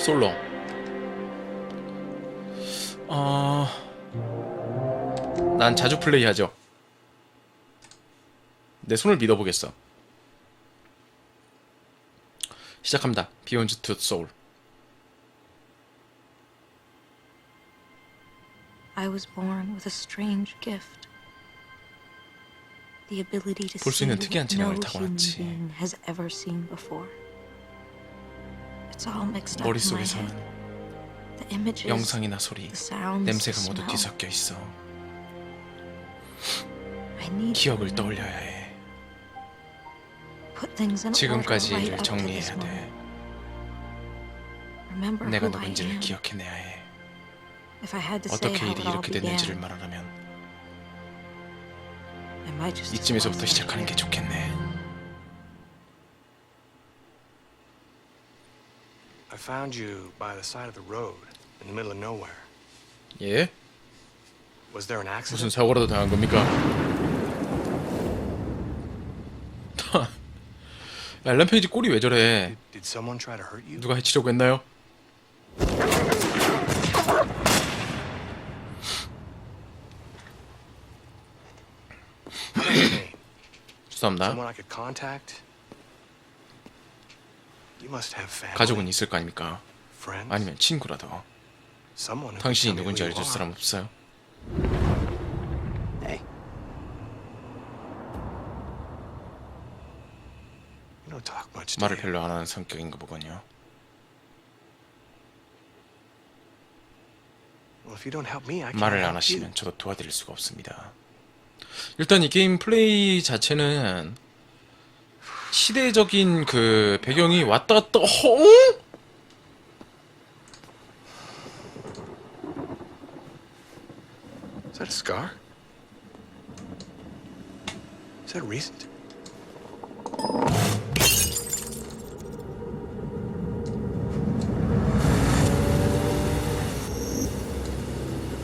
솔로. 어... 난 자주 플레이하죠. 내 손을 믿어보겠어. 시작합니다. 비욘즈 투 소울. I was born with a strange gift. The ability to 볼수 see 있는 what 특이한 no human 타고났지. being has ever seen before. 머릿속에서는 영상이나 소리, 냄새가 the 모두. 뒤섞여 있어. I need to 기억을. 떠올려야 해. Put things in order 지금까지 일을 정리해야. 돼. 내가 누군지를. 기억해내야 해. If I had to say 어떻게 일이 이렇게 됐는지를 말하라면 이쯤에서부터 시작하는 게. 좋겠네. found you by the side of the road in the middle of nowhere. 예? Was there an 무슨 accident? 사고라도 당한 겁니까? 야, 램페이지 꼴이 왜 저래? Did someone try to hurt you? 누가 해치려고 했나요? Hey, 죄송합니다. someone I could contact? 가족은 있을 거 아닙니까? 아니면 친구라도. 당신이 누군지 알려줄. 사람 없어요? 말을? 별로 안 하는 성격인가 보군요. 말을 안 하시면. 저도 도와드릴 수가 없습니다. 일단 이 게임 플레이 자체는 시대적인 그 배경이 왔다 갔다 어? Is that a scar? Is that recent?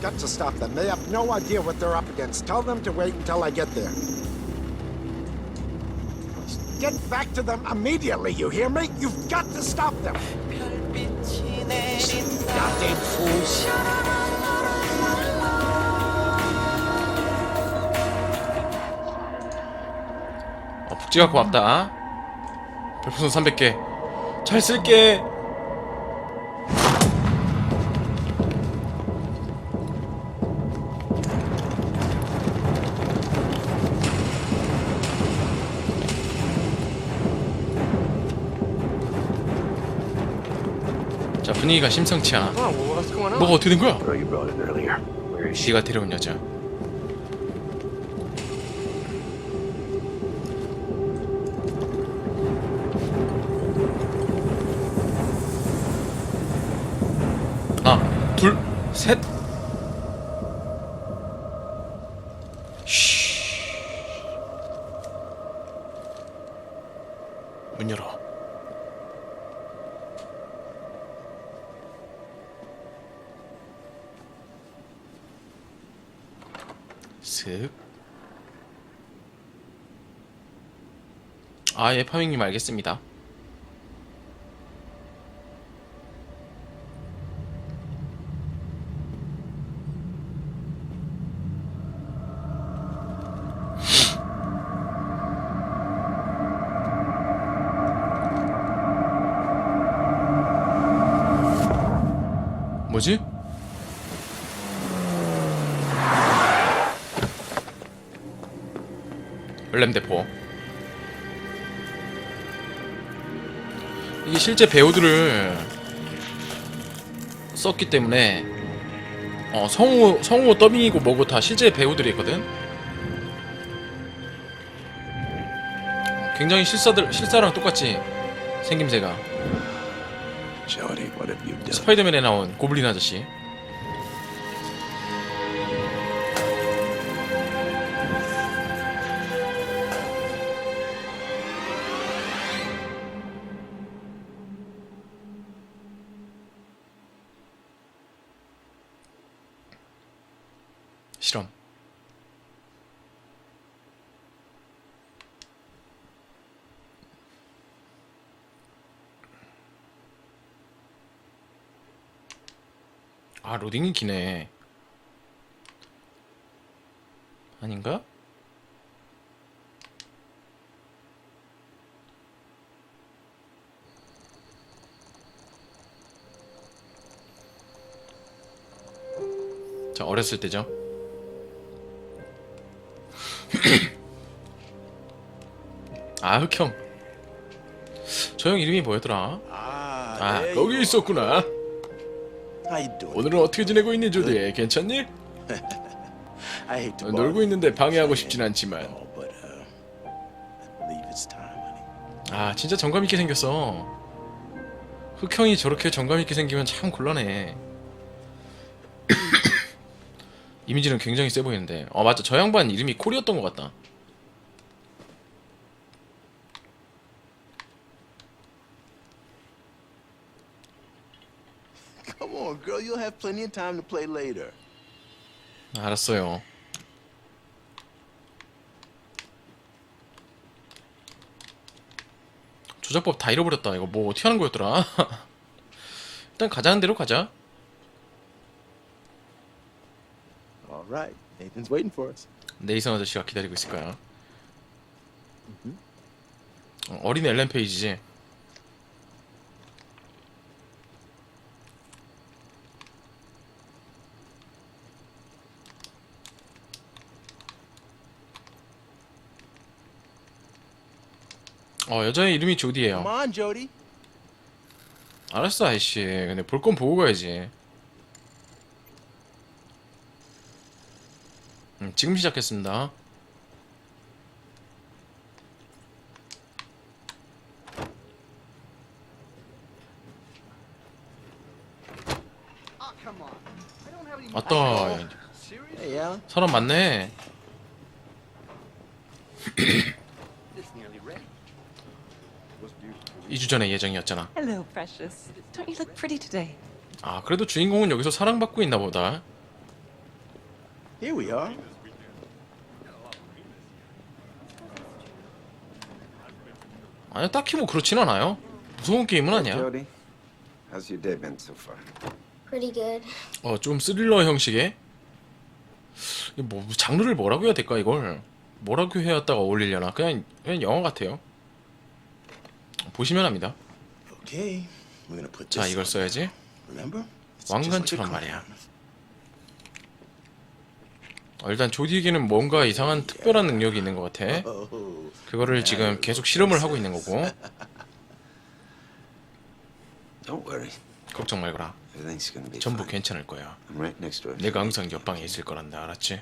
Got to stop them. They have no idea what they're up against. Tell them to wait until I get there. Get back to them immediately, you hear me? You've got to stop them. Goddamn fools. 어, 북지가 고맙다. 별풍선 300개. 잘 쓸게. 분위기가 심상치 않아. Oh? 뭐가 어떻게 된 거야? 네가 데려온 여자. 아, 예, 파밍님 알겠습니다. 실제 배우들을 썼기 때문에 어, 성우 성우 더빙이고 뭐고 다 실제 배우들이 있거든. 굉장히 실사들 실사랑 똑같지 생김새가? 스파이더맨에 나온 고블린 아저씨. 실험. 아 로딩이 기네 아닌가? 자 어렸을 때죠 아 흑형 저 형 이름이 뭐였더라? Ah, 아 there 거기 있었구나 are. How you doing? 오늘은 어떻게 지내고 있니 조디? 괜찮니? I hate to 어, bother 놀고 있는데 방해하고 싶진 않지만 oh, but uh, I believe it's time, honey. 아 진짜 정감 있게 생겼어 흑형이 저렇게 정감 있게 생기면 참 곤란해 이미지는 굉장히 세 보이는데 어 맞다 저 양반 이름이 콜이었던 것 같다 Girl. You'll have plenty of time to play later. 알았어요 조작법 다 잃어버렸다 이거 뭐 어떻게 하는 거였더라 일단 가자는 대로 가자 All right. Nathan's waiting for us. 네이선 아저씨가 기다리고 있을 거야. 어, 어린 엘렌 페이지지. 어 여자의 이름이 조디예요. Come on, Jody. 알았어 아이씨. 근데 볼 건 보고 가야지. 음, 지금 시작했습니다. 아따 Hey, Alan. 사람 많네. It's nearly ready. 2주 전에 예정이었잖아. Hello, precious. Don't you look pretty today? 아 그래도 주인공은 여기서 사랑받고 있나 보다. Here we are. 아니 딱히 뭐 그렇진 않아요. 무서운 게임은 아니야. Jody, how's your day been so far? Pretty good. 어 좀 스릴러 형식의. 이뭐 장르를 뭐라고 해야 될까 이걸? 뭐라고 해야다가 어울리려나? 그냥 그냥 영화 같아요. 보시면 합니다. Okay. We're gonna put 자. 이걸. 써야지. Remember? It's just like a 왕관처럼. 말이야. 어, 일단 조디에게는 뭔가 이상한 특별한 능력이 있는 것 같아. Oh, 그거를 지금 계속 실험을 하고 있는 거고 Don't worry. 걱정 말거라. Everything's gonna be 전부 fine. 괜찮을 거야. I'm right next door. 내가 항상 옆방에 있을 거란다. 알았지?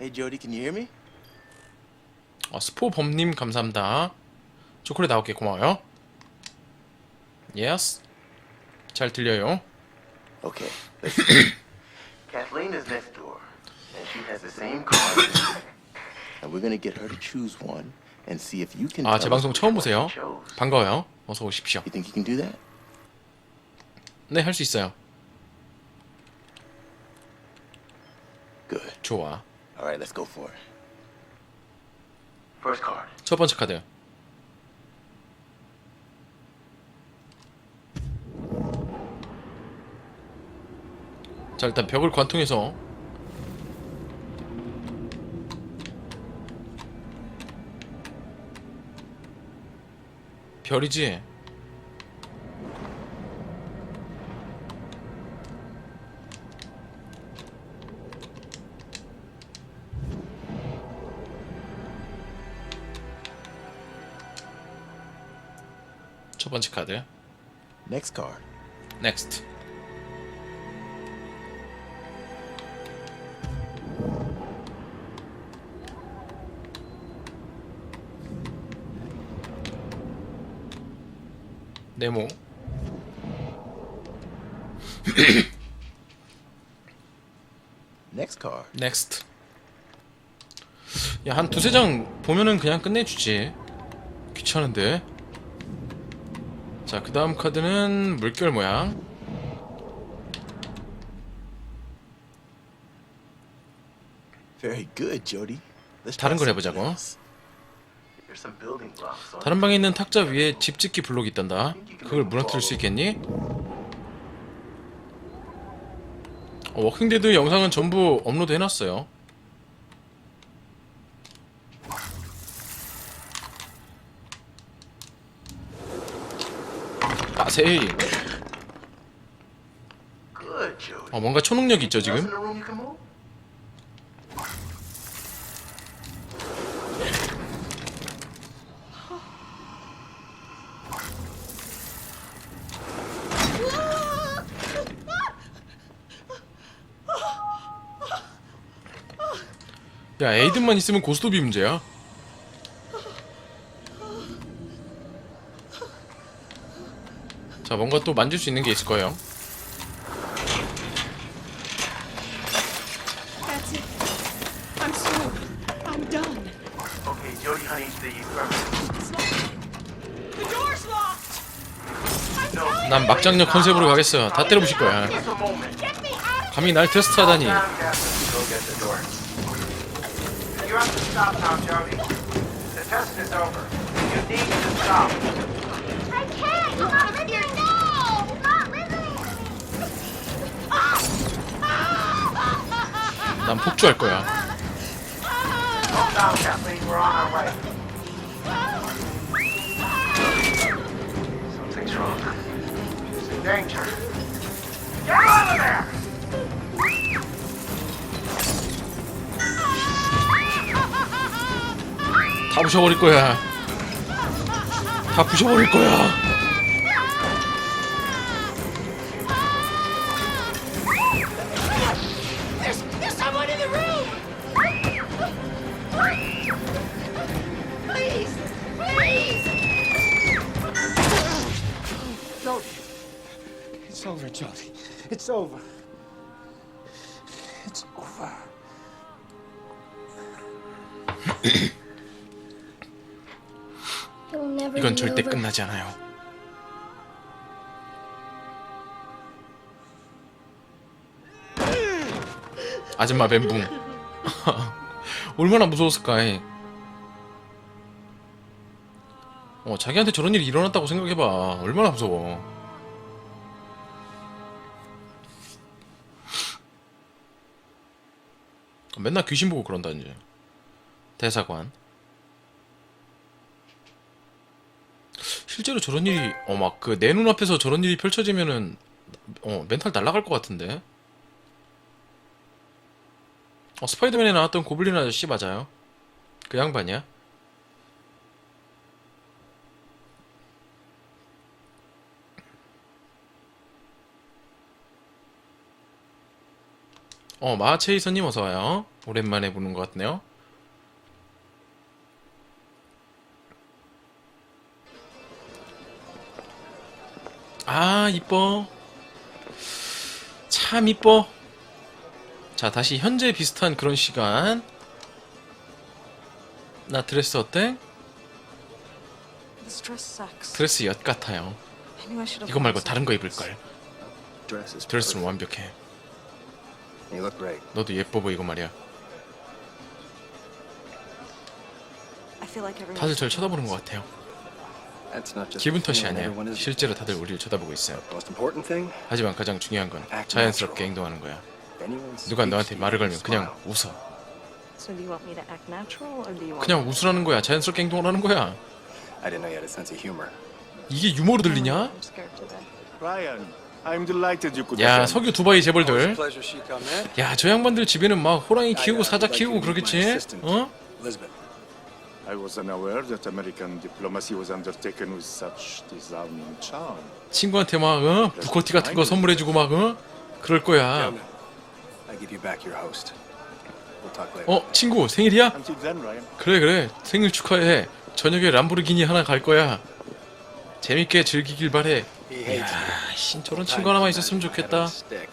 Hey, Jody, can you hear me? 어, 스포 범님 감사합니다. 초콜릿 나올게 고마워요. 예스. 잘 들려요. Okay. listen. Kathleen is next door, and she has the same card. and we're gonna get her to choose one and see if you can. 아, tell 제 us 방송 which 처음 one 보세요. she chose. 반가워요. 어서 오십시오. You think you can do that? 네, 할 수 있어요. Good. 좋아. All right, let's go for it. First card. 첫 번째 카드. 자, 일단 벽을 관통해서 별이지? 첫 번째 카드. Next card. 네모. Next card. 넥스트. 야, 한 두세 장 보면은 그냥 끝내주지. 귀찮은데. 자, 그 다음 카드는 물결 모양. Very good, Jody. Let's 다른 걸 해보자고. 다른 방에 있는 탁자 위에 집 짓기 블록이 있단다. 그걸 무너뜨릴 수 있겠니? 어, 워킹데드 영상은 전부 업로드 해놨어요. Jody. 어, 뭔가 초능력이 있죠 지금? 야 에이든만 있으면 고스톱이 문제야. 자 뭔가 또 만질 수 있는 게 있을 거예요. 난 막장력 컨셉으로 가겠어요. 다 때려부실 거야. 감히 날 테스트하다니. 난 폭주할 거야. 다 부셔버릴 거야. 다 부셔버릴 거야. No. It's over, Jody. It's over. It's over. It'll never 이건 be 절대 over. 끝나지 않아요. 아줌마 멘붕. 얼마나 무서웠을까. 이. 어, 자기한테 저런 일이 일어났다고 생각해봐. 얼마나 무서워. 맨날 귀신 보고 그런다 이제. 대사관. 실제로 저런 일이 어 막 그 내 눈앞에서 저런 일이 펼쳐지면은 어 멘탈 날라갈 것 같은데. 어 스파이더맨에 나왔던 고블린 아저씨 맞아요. 그 양반이야. 어 마체이선님 어서 와요. 오랜만에 보는 것 같네요. 아 이뻐 참 이뻐 자 다시 현재 비슷한 그런 시간 나 드레스 어때? 드레스 엿 같아요 이거 말고 다른 거 입을걸 드레스는. 완벽해 You look great. 너도 예뻐 보이고 말이야 I feel like everyone. 다들 절 쳐다보는 것 같아요 That's not just 기분 탓이 Everyone is. 실제로 다들 우리를 쳐다보고 있어요 Most important thing, 하지만 가장 중요한 건 자연스럽게 행동하는 거야 if anyone 누가 speaks 너한테 to 말을 걸면 그냥 smile. 웃어 So do you want me to act natural or do you want? 그냥 웃으라는 거야 자연스럽게 행동을 하는 거야 I didn't know you had a sense of humor. 이게 유머로 들리냐? I'm scared to death. Ryan, I'm delighted you could 야. 석유 두바이 재벌들. 야 저 양반들 집에는 막 호랑이 키우고 uh, 사자 키우고 그러겠지? 어? I was unaware that American diplomacy was undertaken with such disarming charm. 친구한테 막 어? 부커티 같은 거 선물해주고 막 어? 그럴 거야 I give you back your host. We'll talk later. 어? 친구 생일이야? Until then, Ryan. 그래 그래 생일 축하해 저녁에 람보르기니 하나 갈 거야 재밌게 즐기길 바래. 야 씨, 저런 친구 하나만 있었으면 좋겠다 Stick.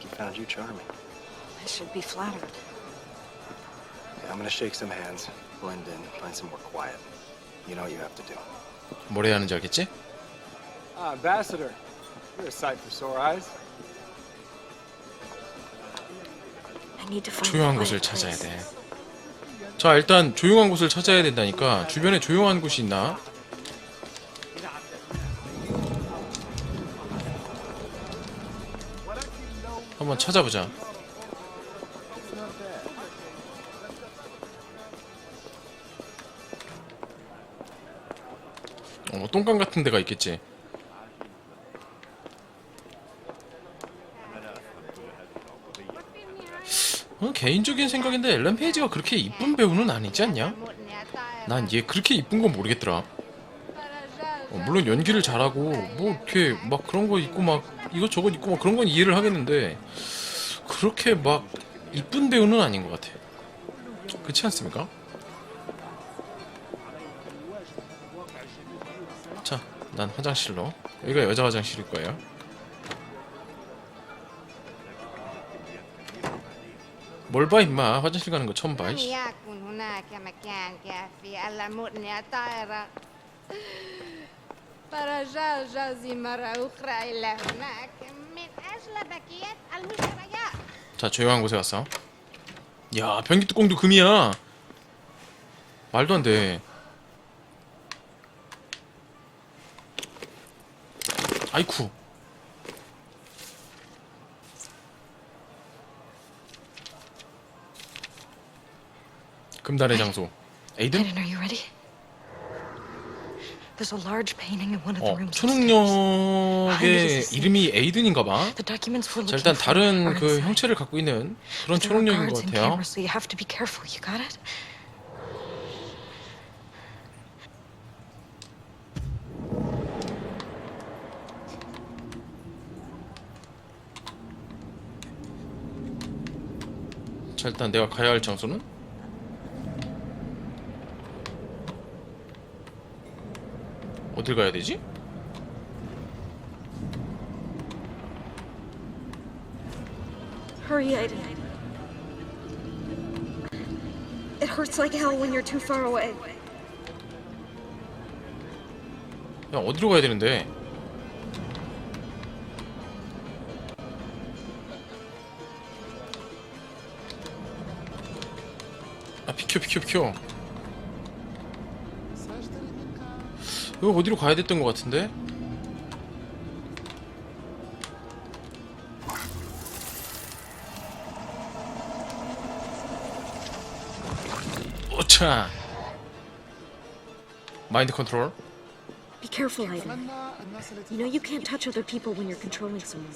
He found you charming. I should be flattered. Okay, I'm gonna shake some hands, blend in, find somewhere quiet. You know what you have to do. 뭘 해야 하는지 알겠지? Ah, Ambassador, you're a sight for sore eyes. I need to find 조용한 곳을 찾아야. 돼. 자, 일단 조용한 곳을 찾아야 된다니까 주변에 조용한 곳이 있나? 한번 찾아보자. 어, 똥강 같은 데가 있겠지. 어, 개인적인 생각인데 엘렌 페이지가 그렇게 이쁜 배우는 아니지 않냐? 난 얘 그렇게 이쁜 건 모르겠더라. 어, 물론 연기를 잘하고 뭐 이렇게 막 그런 거 있고 막 이것저것 있고 막 그런 건 이해를 하겠는데 그렇게 막 이쁜 배우는 아닌 것 같아. 그렇지 않습니까? 자, 난 화장실로. 여기가 여자 화장실일 거예요. 뭘 봐 임마 화장실 가는 거 처음 봐 이씨. يكن هناك مكان كافي ألا مؤني طائرة فرجع جوزي مرة أخرى إلى هناك من أجل بقية المشتريات 자 조용한 곳에 왔어 야 변기 뚜껑도 금이야 말도 안돼 아이쿠 금단의 장소 에이든? Aiden, are you ready? There's a large painting in one of the 어 rooms. 초능력의 이름이 에이든인가 봐 The documents we're 자 looking 일단 for 다른 are 그 inside. 형체를 갖고 있는 그런 There are 초능력인 guards 것 and 같아요 cameras, so you have to be careful. You got it? 자 일단 내가 가야 할 장소는 어딜 가야 되지? Hurry, Aiden. It hurts like hell when you're too far away. 야 어디로 가야 되는데? 아 비켜 비켜 비켜 여기 어디로 가야 됐던 것 같은데? 오차 마인드 컨트롤 Be careful, Aiden. You know you can't touch other people when you're controlling someone.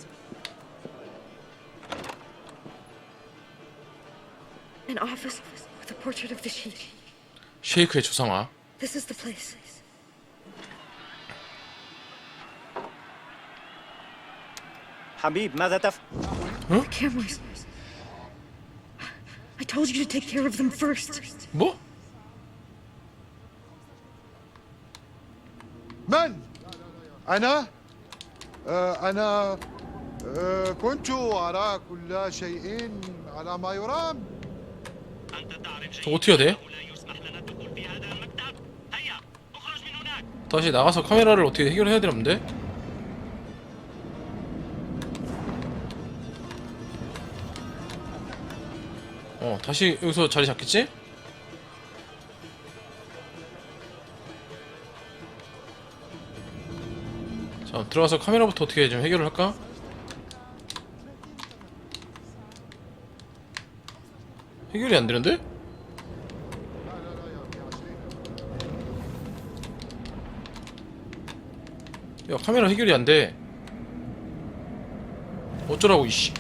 An office with a portrait of the sheik. 쉐이크의 조상화 This is the place. حبيب ماذا تف... The cameras. I told you to take care of them first. 뭐? من؟ أنا؟ آه، أنا آه، كنت أرى كل شيء على ما يرام 저 어떻게 해야 돼? 다시 나가서 카메라를 어떻게 해결해야 되는데? 어 다시 여기서 자리 잡겠지? 자 들어가서 카메라부터 어떻게 좀 해결을 할까? 해결이 안 되는데? 야 카메라 해결이 안 돼. 어쩌라고 이씨.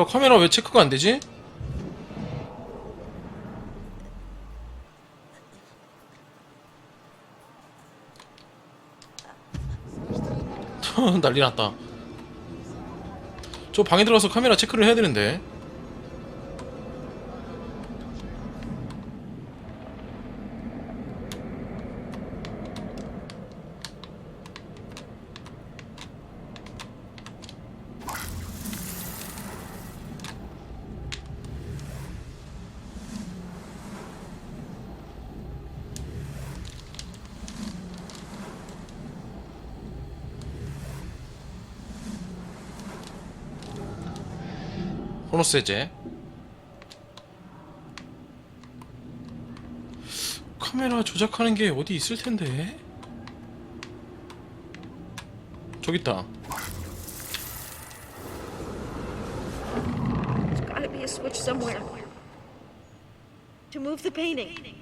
야 카메라 왜 체크가 안 되지? 난리 났다. 저 방에 들어가서 카메라 체크를 해야 되는데. 호노세제 카메라 조작하는 게 어디 있을 텐데 저기 있다 There's gotta be a switch somewhere. To move the painting.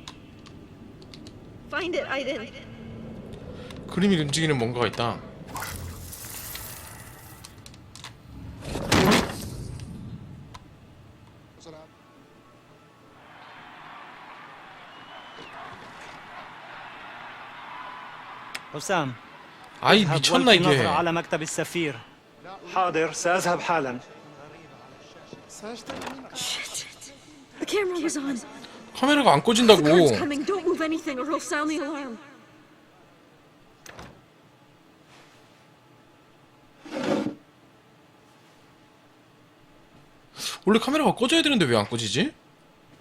Find it, Aiden. 그림이 움직이는 뭔가가 있다 حسام 아이 اذهب 미쳤나 والقي 이게 نظرة على مكتب السفير حاضر سأذهب حالا Shit. The camera was on. 카메라가 안 The guard's 꺼진다고 coming. Don't move anything or he'll sound the alarm. 원래 카메라가 꺼져야 되는데 왜 안 꺼지지?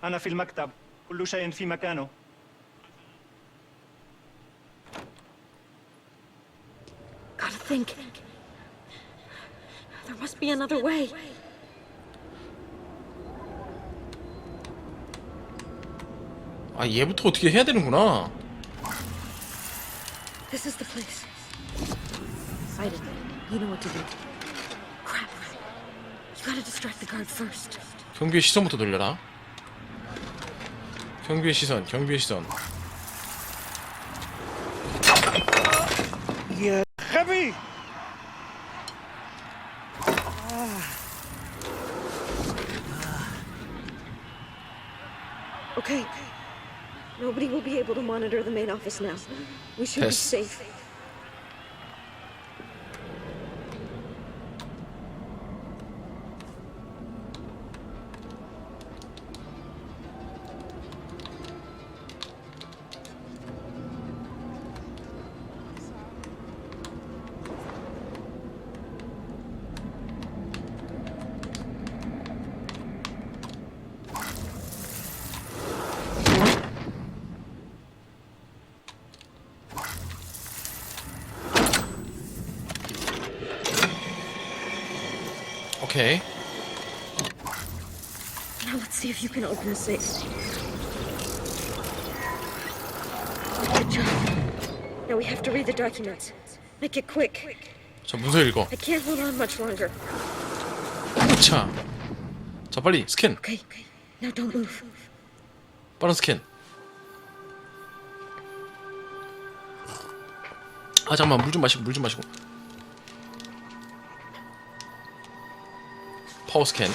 أنا في المكتب كل شيء في مكانه Think. There must be another way. 아 얘부터 어떻게 해야 되는구나 This is the place. Aiden, you know what to do. Crap. You gotta distract the guard first. 경비의 시선부터 돌려라 경비의 시선 경비의 시선 Okay. Nobody will be able to monitor the main office now. We should Piss. be safe. 오케이 Now let's see if you can open the safe. Good job. Now we have to read the documents. Make it quick. 자 문서 읽어 I can't hold on much longer. 자, 자 빨리 스캔 Okay. Now don't move. 빠른 스캔 아 잠깐만 물 좀 마시고 물 좀 마시고 파워 스캔.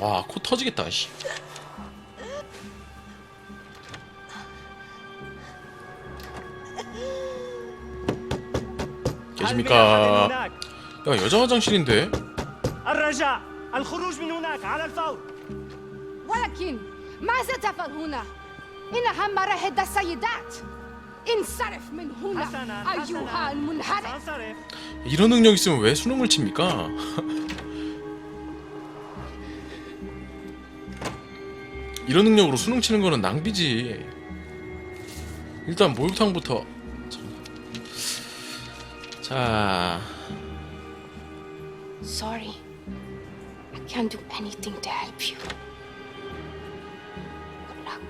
와, 코 터지겠다, 씨. 계십니까? 야, 여자 화장실인데? 아라샤! الخروج من هناك على الفور ولكن ماذا تفعل هنا؟ إنها مراهد السيدات انصرف من هنا حسنا أيها حسنا المنحرف سأنصرف 이런 능력 있으면 왜 수능을 칩니까? 이런 능력으로 수능 치는 거는 낭비지. 일단 목욕탕부터. 자, Sorry I can't do anything to help you Good luck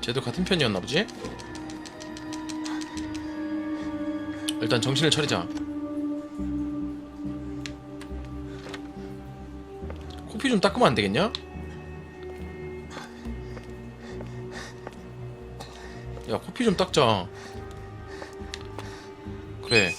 쟤도 같은 편이었나 보지? 일단 정신을 차리자. 코피 좀 닦으면 안 되겠냐? 야, 코피 좀 닦자. 그래.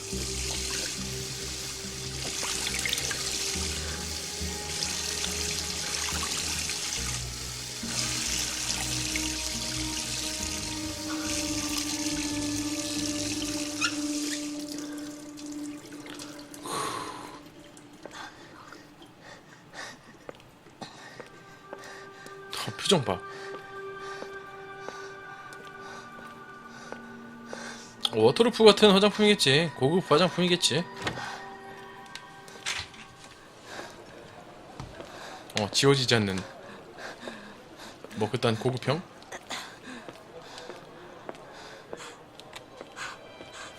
표정 봐. 워터루프 같은 화장품이겠지. 고급 화장품이겠지. 어, 지워지지 않는 뭐 그딴 고급형?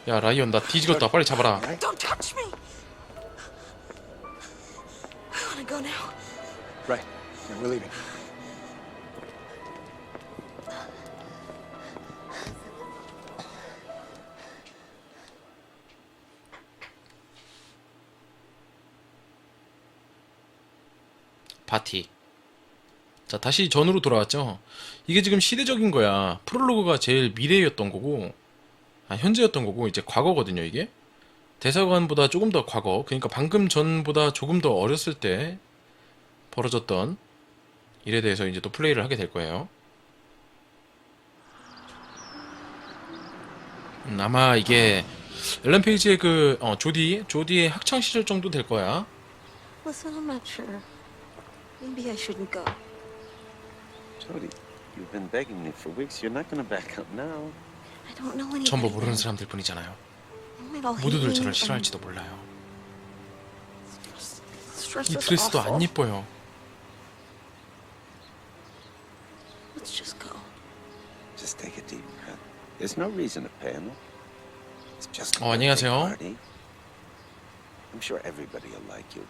야 라이언 나 뒤지겠다 빨리 잡아라 Don't touch me! I wanna go now. Right. Yeah, we're leaving. 자 다시 전으로 돌아왔죠. 이게 지금 시대적인 거야. 프롤로그가 제일 미래였던 거고 아 현재였던 거고 이제 과거거든요 이게. 대사관보다 조금 더 과거 그러니까 방금 전보다 조금 더 어렸을 때 벌어졌던 일에 대해서 이제 또 플레이를 하게 될 거예요. 음, 아마 이게 엘렌 페이지의 그 어, 조디 조디의 학창 시절 정도 될 거야. Shouldn't go. Jody, you've been begging me for weeks. You're not gonna back up now. I don't know anybody. 전부 모르는. 사람들 뿐이잖아요 They might all hate 모두들 me 저를 and 싫어할지도 몰라요 stress 이 is 드레스도 awful. 안 이뻐요 Let's just go. Just take a deep breath. There's no reason to panic. It's just a 어, birthday 안녕하세요. party. I'm sure everybody will like you.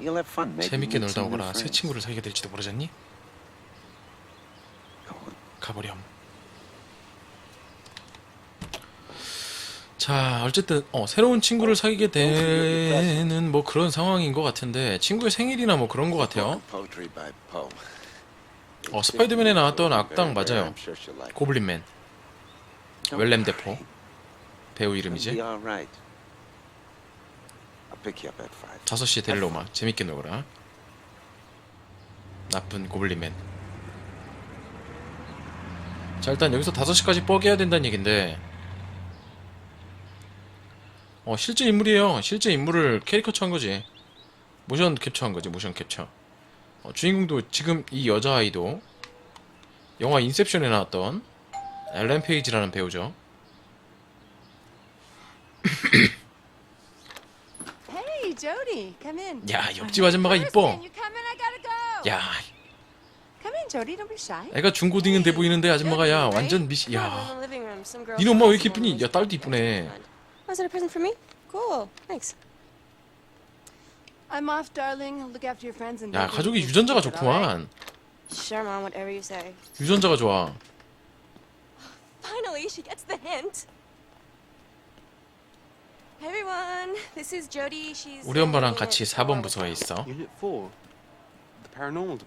You'll have fun. Maybe 재밌게 meet 놀다 new 오거라 새 friends. 친구를 사귀게 될지도 모르잖니? 가보렴 자 어쨌든 어, 새로운 친구를 사귀게 되는 뭐 그런 상황인 것 같은데 친구의 생일이나 뭐 그런 것 같아요. 어 스파이더맨에 나왔던 악당 맞아요. 고블린맨 웰렘. 데포 배우 이름이지 be all right. I'll pick you up at five. 5시에 데리러 오마 재밌게 놀거라 나쁜 고블린맨 자 일단 여기서 5시까지 뻐개야 된다는 얘긴데. 어 실제 인물이에요. 실제 인물을 캐리커처한 거지. 모션 캡처한 거지 모션 캡처. 어, 주인공도 지금 이 여자아이도 영화 인셉션에 나왔던 엘렌 페이지라는 배우죠. 야 옆집 아줌마가 이뻐. 야 Come in, Jody, don't be shy. 애가 중고딩은 돼 보이는데 아줌마가 야 완전 미시 야 니네 엄마 왜 이렇게 이쁘니? 야 딸도 이쁘네 Was it a present for me? Cool. Thanks. I'm off, darling. Look after your friends and 야 가족이 유전자가? 좋구만 Sure, Mom, whatever you say. 유전자가 좋아 Finally, she gets the hint. Hey everyone, this is Jody. She's 우리 엄마랑 같이 Unit 4번 four 부서에. 있어 Unit 4.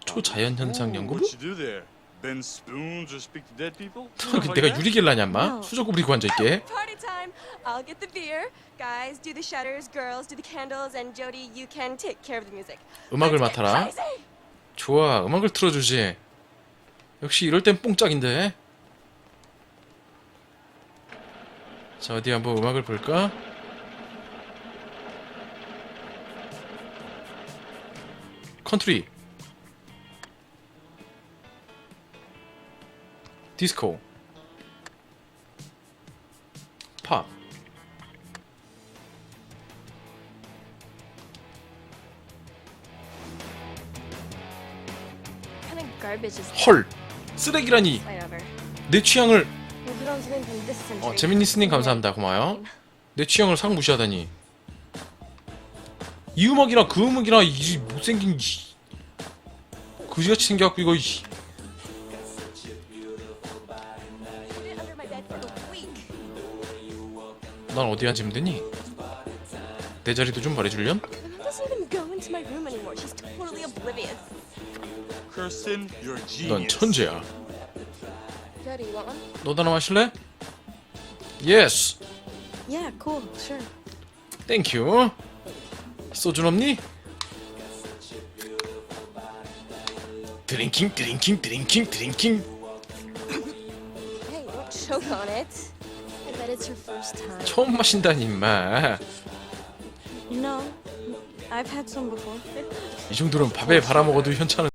초자연 현상 연구부? What you do there? Bend spoons or speak to dead people? 내가 유리겔라냐 인마? 수저고 부리고 앉아 있게 Party time! I'll get the beer. Guys, do the shutters. Girls, do the candles. And Jody, you can take care of the music. 음악을 맡아라! 좋아 음악을 틀어주지 역시 이럴 땐 뽕짝인데 자 어디 한번 음악을 볼까? 컨트리 디스코. 팝. 헐. 쓰레기라니. 내 취향을. 어 재민니 스님 감사합니다. 고마워요. 내 취향을 상 무시하다니. 이 음악이랑 그 음악이랑 이 못생긴 이. 그지같이 생겨갖고 이거 이 난 어디 앉으면 되니? 내 자리도 좀 oblivious. Kirsten, you're a 넌 genius. 천재야 Jody, you want one? 너도 하나 마실래? 예스 Yeah, cool. Sure. 땡큐 소주 없니? 드링킹 드링킹 드링킹 드링킹 Hey, don't choke on it. 처음 마신다니 임마 No, I've had some before. 이 정도는 밥에 발아먹어도 현찮은